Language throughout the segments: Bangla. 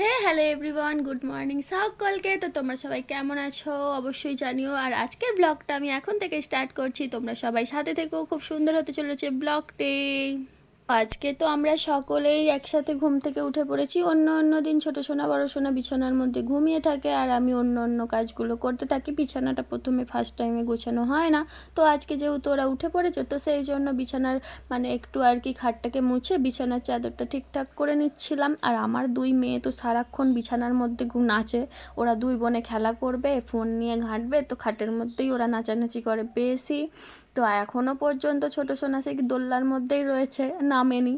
Hey hello everyone good morning সকলকে। তো তোমরা সবাই কেমন আছো? অবশ্যই জানিও। আর আজকের ব্লগটা আমি এখন থেকে স্টার্ট করছি। তোমরা সবাই সাথে থেকেও খুব সুন্দর হতে চলেছে ব্লগটি আজকে তো আমরা সকলেই একসাথে ঘুম থেকে উঠে পড়েছি। অন্য অন্য দিন ছোট সোনা, বড় সোনা বিছানার মধ্যে ঘুমিয়ে থাকে আর আমি অন্য অন্য কাজগুলো করতে থাকি। বিছানাটা প্রথমে ফার্স্ট টাইমে গোছানো হয় না। তো আজকে যেহেতু ওরা উঠে পড়েছে, তো সেই জন্য বিছানার মানে একটু আর কি খাটটাকে মুছে বিছানার চাদরটা ঠিকঠাক করে নিচ্ছিলাম। আর আমার দুই মেয়ে তো সারাক্ষণ বিছানার মধ্যে নাচে। ওরা দুই বোনে খেলা করবে, ফোন নিয়ে ঘাঁটবে, তো খাটের মধ্যেই ওরা নাচানাচি করে। বেশি তো এখনও পর্যন্ত ছোট সোনা সে দোল্লার মধ্যেই রয়েছে। নামেনি।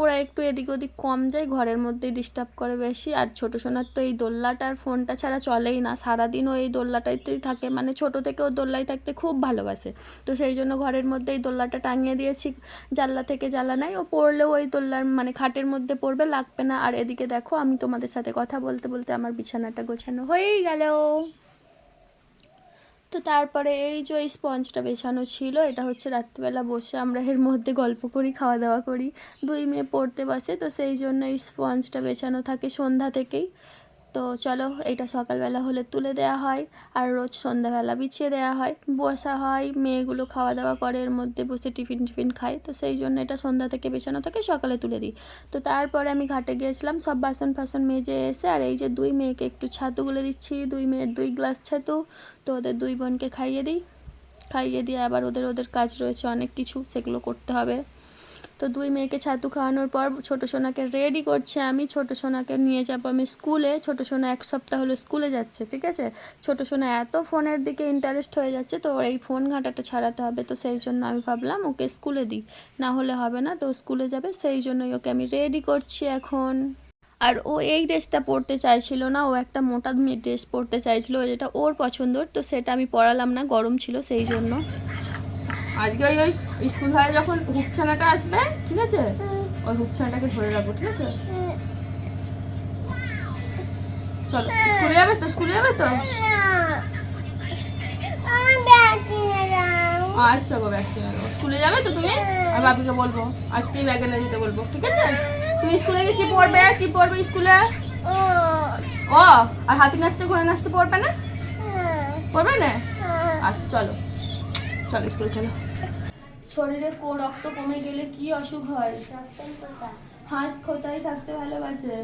ওরা একটু এদিক ওদিক কম যায়, ঘরের মধ্যেই ডিস্টার্ব করে বেশি। আর ছোটো সোনার তো এই দোল্লাটার ফোনটা ছাড়া চলেই না। সারাদিন ও এই দোল্লাটাতেই থাকে। মানে ছোট থেকে ও দোল্লায় থাকতে খুব ভালোবাসে। তো সেই জন্য ঘরের মধ্যে এই দোল্লাটা টাঙিয়ে দিয়েছি। জানলা থেকে জ্বালা নাই। ও পড়লেও ওই দোল্লার মানে খাটের মধ্যে পড়বে, লাগবে না। আর এদিকে দেখো, আমি তোমাদের সাথে কথা বলতে বলতে আমার বিছানাটা গোছানো হয়েই গেল। তো তারপরে এই যে এই স্পঞ্জটা বেছানো ছিল, এটা হচ্ছে রাত্রিবেলা বসে আমরা এর মধ্যে গল্প করি, খাওয়া দাওয়া করি। দুই মেয়ে পড়তে বসে, তো সেই জন্য এই স্পঞ্জটা বেছানো থাকে সন্ধ্যা থেকেই। তো চলো এটা সকালবেলা হলে তুলে দেওয়া হয় আর রোজ সন্ধ্যাবেলা বিছিয়ে দেওয়া হয়। বসা হয়, মেয়েগুলো খাওয়া দাওয়া করে, এর মধ্যে বসে টিফিন টিফিন খায়। তো সেই জন্য এটা সন্ধ্যা থেকে বেছানো থাকে সকালে তুলে দিই। তো তারপরে আমি ঘাটে গিয়েছিলাম, সব বাসন ফাসন মেজে এসে আর এই যে দুই মেয়েকে একটু ছাতু গুলে দিচ্ছি, দুই মেয়ের দুই গ্লাস ছাতু, তো ওদের দুই বোনকে খাইয়ে দিই। খাইয়ে দিয়ে আবার ওদের ওদের কাজ রয়েছে অনেক কিছু, সেগুলো করতে হবে। তো দুই মেয়েকে ছাতু খাওয়ানোর পর ছোট সোনাকে রেডি করছে আমি। ছোট সোনাকে নিয়ে যাব আমি স্কুলে। ছোট সোনা এক সপ্তাহ হলো স্কুলে যাচ্ছে, ঠিক আছে? ছোট সোনা এত ফোনের দিকে ইন্টারেস্ট হয়ে যাচ্ছে, তো এই ফোন ঘাঁটাটা ছাড়াতে হবে। তো সেই জন্য আমি ভাবলাম ওকে স্কুলে দিই। না হলে হবে না, তো স্কুলে যাবে। সেই জন্যই ওকে আমি রেডি করছি এখন। আর ও এই ড্রেসটা পরতে চাইছিল না, ও একটা মোটা ড্রেস পরতে চাইছিল, যেটা ওর পছন্দর, তো সেটা আমি পরালাম না, গরম ছিল সেই জন্য। আজকে ওই ওই স্কুল থেকে যখন হুকছানাটা আসবে ঠিক আছে? ওই হুকছানাটাকে ধরে রাখব ঠিক আছে? চলো স্কুলে যাবে তো? স্কুলে যাবে তো? আচ্ছা গো ব্যাগ কিনে দেবো স্কুলে যাবে তো তুমি? আর বাপিকে বলব আজকেই ব্যাগ এনে দিতে বলব ঠিক আছে? তুমি স্কুলে গিয়ে কি পড়বে? কি পড়বে স্কুলে ও আর হাতি নাচছে ঘোড়া নাচতে পড়বে না? পড়বে না? আচ্ছা চলো। চলো স্কুলে চলো। শরীরে কো রক্ত কমে গেলে কি অসুখ হয়? হাঁস খোতাই থাকতে ভালোবাসে।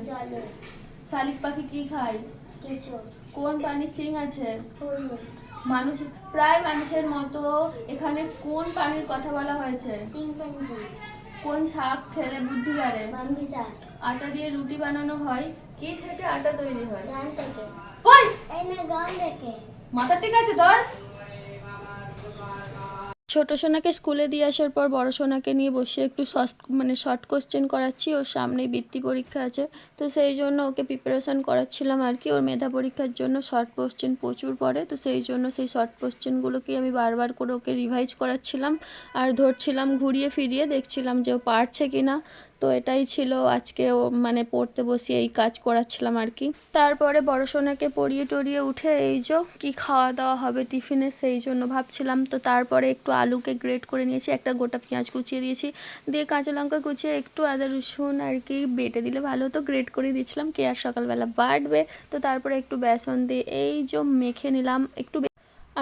শালিক পাখি কি খায়? কোন প্রাণীর সিং আছে? মানুষ প্রায় মানুষের মতো এখানে কোন প্রাণীর কথা বলা হয়েছে? কোন শাক খেলে বুদ্ধি বাড়ে? আটা দিয়ে রুটি বানানো হয়? কি থেকে আটা তৈরি হয়? ওই! মাথা ঠিক আছে তোর? ছোট সোনাকে স্কুলে দিয়ে আসার পর বড় সোনাকে নিয়ে বসে একটু শর্ট মানে শর্ট কোশ্চেন করাচ্ছি, ওর সামনেই বৃত্তি পরীক্ষা আছে। তো সেই জন্য ওকে প্রিপারেশান করাচ্ছিলাম আর কি, ওর মেধা পরীক্ষার জন্য শর্ট কোশ্চেন প্রচুর পড়ে। তো সেই জন্য সেই শর্ট কোশ্চেনগুলোকে আমি বারবার করে ওকে রিভাইজ করাচ্ছিলাম। আর ধরছিলাম ঘুরিয়ে ফিরিয়ে, দেখছিলাম যে ও পারছে কি না তো এটাই ছিল আজকে মানে পড়তে বসিয়ে এই কাজ করাচ্ছিলাম আর কি। তারপরে বড় সোনাকে পড়িয়ে টরিয়ে উঠে এই যে কি খাওয়া দাওয়া হবে টিফিনে সেই জন্য ভাবছিলাম। তো তারপরে একটু আলুকে গ্রেট করে নিয়েছি, একটা গোটা পেঁয়াজ কুচিয়ে দিয়েছি। দিয়ে কাঁচা লঙ্কা কুচিয়ে একটু আদা রসুন আর কি বেটে দিলে ভালো হতো, গ্রেট করে দিয়েছিলাম। কে আর সকালবেলা বাটবে? তো তারপরে একটু বেসন দিয়ে এই যে মেখে নিলাম, একটু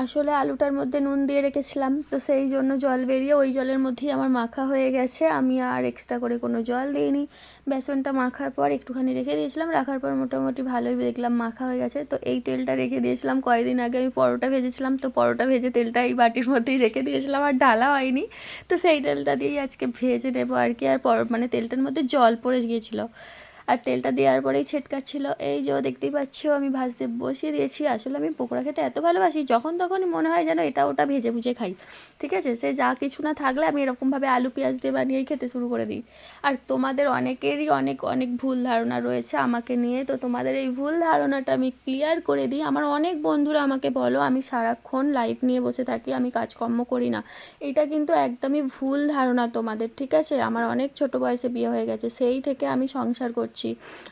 আসলে আলুটার মধ্যে নুন দিয়ে রেখেছিলাম। তো সেই জন্য জল বেরিয়ে ওই জলের মধ্যেই আমার মাখা হয়ে গেছে। আমি আর এক্সট্রা করে কোনো জল দিইনি। বেসনটা মাখার পর একটুখানি রেখে দিয়েছিলাম। রাখার পর মোটামুটি ভালোই দেখলাম মাখা হয়ে গেছে। তো এই তেলটা রেখে দিয়েছিলাম। কয়েকদিন আগে আমি পরোটা ভেজেছিলাম। তো পরোটা ভেজে তেলটা এই বাটির মধ্যেই রেখে দিয়েছিলাম। আর ঢালা হয়নি। তো সেই তেলটা দিয়েই আজকে ভেজে নেব আর কি। আর পর মানে তেলটার মধ্যে জল পড়ে গিয়েছিল। আর তেলটা দেওয়ার পরেই ছেটকাচ্ছিল। এই যে দেখতেই পাচ্ছ, আমি ভাজতে বসিয়ে দিয়েছি। আসলে আমি পকোড়া খেতে এত ভালোবাসি, যখন তখনই মনে হয় যেন এটা ওটা ভেজে ভুজে খাই। ঠিক আছে? সে যা কিছু না থাকলে আমি এরকমভাবে আলু, পেঁয়াজ দিয়ে বানিয়েই খেতে শুরু করে দিই। আর তোমাদের অনেকেরই অনেক অনেক ভুল ধারণা রয়েছে আমাকে নিয়ে। তো তোমাদের এই ভুল ধারণাটা আমি ক্লিয়ার করে দিই। আমার অনেক বন্ধুরা আমাকে বলো, আমি সারাক্ষণ লাইফ নিয়ে বসে থাকি, আমি কাজকর্ম করি না। এটা কিন্তু একদমই ভুল ধারণা তোমাদের, ঠিক আছে? আমার অনেক ছোট বয়সে বিয়ে হয়ে গেছে, সেই থেকে আমি সংসার করছি। করছি।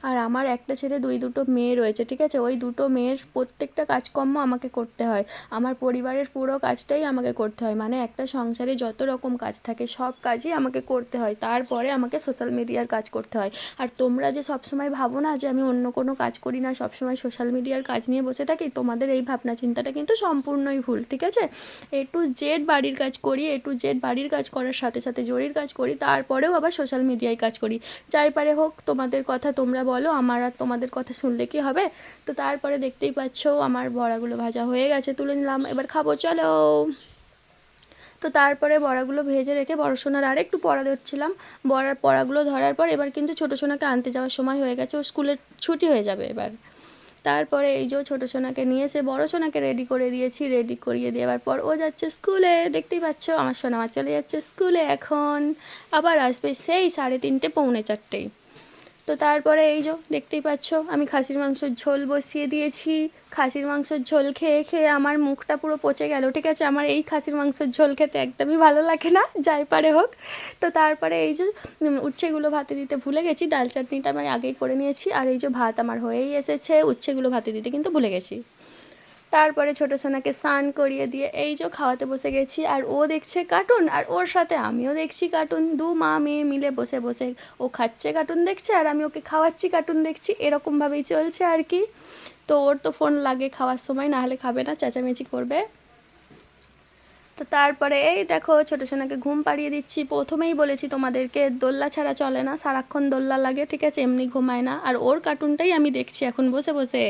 আর আমার একটা ছেলে, দুই দুটো মেয়ে রয়েছে, ঠিক আছে? ওই দুটো মেয়ের প্রত্যেকটা কাজকর্ম আমাকে করতে হয়। আমার পরিবারের পুরো কাজটাই আমাকে করতে হয়। মানে একটা সংসারে যত রকম কাজ থাকে, সব কাজই আমাকে করতে হয়। তারপরে আমাকে সোশ্যাল মিডিয়ার কাজ করতে হয়। আর তোমরা যে সবসময় ভাবো না যে আমি অন্য কোনো কাজ করি না, সবসময় সোশ্যাল মিডিয়ার কাজ নিয়ে বসে থাকি, তোমাদের এই ভাবনা চিন্তাটা কিন্তু সম্পূর্ণই ভুল, ঠিক আছে? এ টু জেড বাড়ির কাজ করি এ টু জেড বাড়ির কাজ করার সাথে সাথে জরির কাজ করি, তারপরেও আবার সোশ্যাল মিডিয়ায় কাজ করি। যাই পারে হোক, তোমাদের কথা তোমরা বলো, আমার আর তোমাদের কথা শুনলে কি হবে? তো তারপরে দেখতেই পাচ্ছ আমার বড়াগুলো ভাজা হয়ে গেছে, তুলে নিলাম, এবার খাব, চলো। তো তারপরে বড়াগুলো ভেজে রেখে বড় সোনার আর একটু পড়া ধরছিলাম। বড়ার পড়াগুলো ধরার পর এবার কিন্তু ছোটো সোনাকে আনতে যাওয়ার সময় হয়ে গেছে, ও স্কুলের ছুটি হয়ে যাবে এবার। তারপরে এই যে ছোটো সোনাকে নিয়ে এসে বড় সোনাকে রেডি করে দিয়েছি রেডি করিয়ে দেওয়ার পর ও যাচ্ছে স্কুলে। দেখতেই পাচ্ছ, আমার সোনা চলে যাচ্ছে স্কুলে এখন। আবার আসবে সেই সাড়ে তিনটে, পৌনে চারটেই তো তারপরে এই যে দেখতেই পাচ্ছ, আমি খাসির মাংসর ঝোল বসিয়ে দিয়েছি। খাসির মাংসর ঝোল খেয়ে খেয়ে আমার মুখটা পুরো পচে গেল, ঠিক আছে? আমার এই খাসির মাংসের ঝোল খেতে একদমই ভালো লাগে না, যাই পারে হোক। তো তারপরে এই যে উচ্ছেগুলো ভাতে দিতে ভুলে গেছি, ডাল চাটনিটা আমি আগেই করে নিয়েছি। আর এই যে ভাত আমার হয়েই এসেছে, উচ্ছেগুলো ভাতে দিতে কিন্তু ভুলে গেছি। তারপরে ছোটো সোনাকে স্নান করিয়ে দিয়ে এই যে খাওয়াতে বসে গেছি, আর ও দেখছে কার্টুন আর ওর সাথে আমিও দেখছি কার্টুন দু মা মেয়ে মিলে বসে বসে ও খাচ্ছে কার্টুন দেখছে, আর আমি ওকে খাওয়াচ্ছি কার্টুন দেখছি, এরকমভাবেই চলছে আর কি। তো ওর তো ফোন লাগে খাওয়ার সময়, না হলে খাবে না, চেঁচামেচি করবে। তো তারপরে এই দেখো ছোটো সোনাকে ঘুম পাড়িয়ে দিচ্ছি। প্রথমেই বলেছি তোমাদেরকে, দোল্লা ছাড়া চলে না, সারাক্ষণ দোল্লা লাগে, ঠিক আছে, এমনি ঘুমায় না। আর ওর কার্টুনটাই আমি দেখছি এখন বসে বসে।